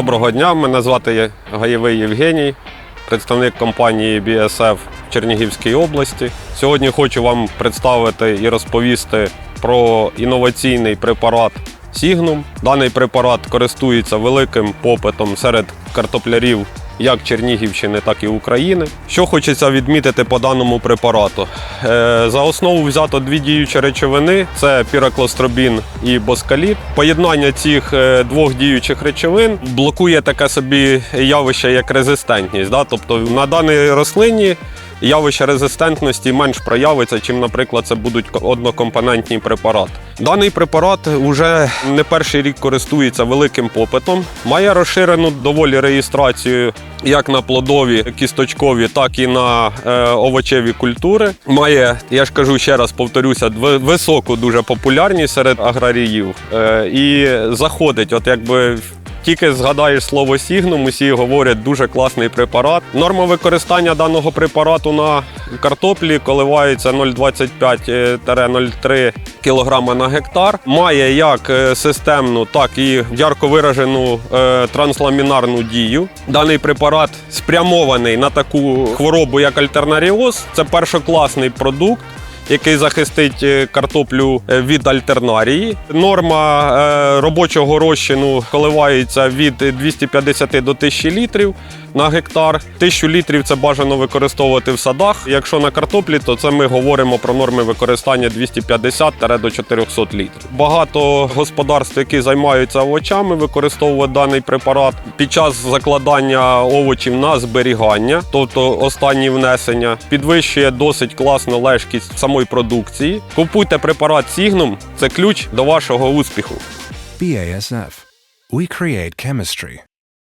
Доброго дня, мене звати Гаєвий Євгеній, представник компанії BSF в Чернігівській області. Сьогодні хочу вам представити і розповісти про інноваційний препарат Сігнум. Даний препарат користується великим попитом серед картоплярів як Чернігівщини, так і України. Що хочеться відмітити по даному препарату? Е, За основу взято дві діючі речовини: це піроклостробін і боскаліт. Поєднання цих е, двох діючих речовин блокує таке собі явище, як резистентність. Тобто на даній рослині явище резистентності менш проявиться, чим, наприклад, це будуть однокомпонентні препарати. Даний препарат вже не перший рік користується великим попитом, має розширену доволі реєстрацію як на плодові, кісточкові, так і на е, овочеві культури. Має, я ж кажу ще раз, повторюся, високу дуже популярність серед аграріїв е, і заходить, от якби. Тільки згадаєш слово сігнум, усі говорять дуже класний препарат. Норма використання даного препарату на картоплі коливається 0,25-0,3 кг на гектар. Має як е, системну, так і ярко виражену е, трансламінарну дію. Даний препарат спрямований на таку хворобу, як альтернаріоз. Це першокласний продукт який захистить е, картоплю е, від альтернарії. Норма е, робочого розчину коливається від 250 до 1000 літрів на гектар. 1000 літрів це бажано використовувати в садах. Якщо на картоплі, то це ми говоримо про норми використання 250 до 400 літрів. Багато господарств, які займаються овочами, використовують даний препарат під час закладання овочів на зберігання, тобто останні внесення, підвищує досить класно лежкість самої продукції. Купуйте препарат Сігнум, це ключ до вашого успіху. BASF. We create chemistry.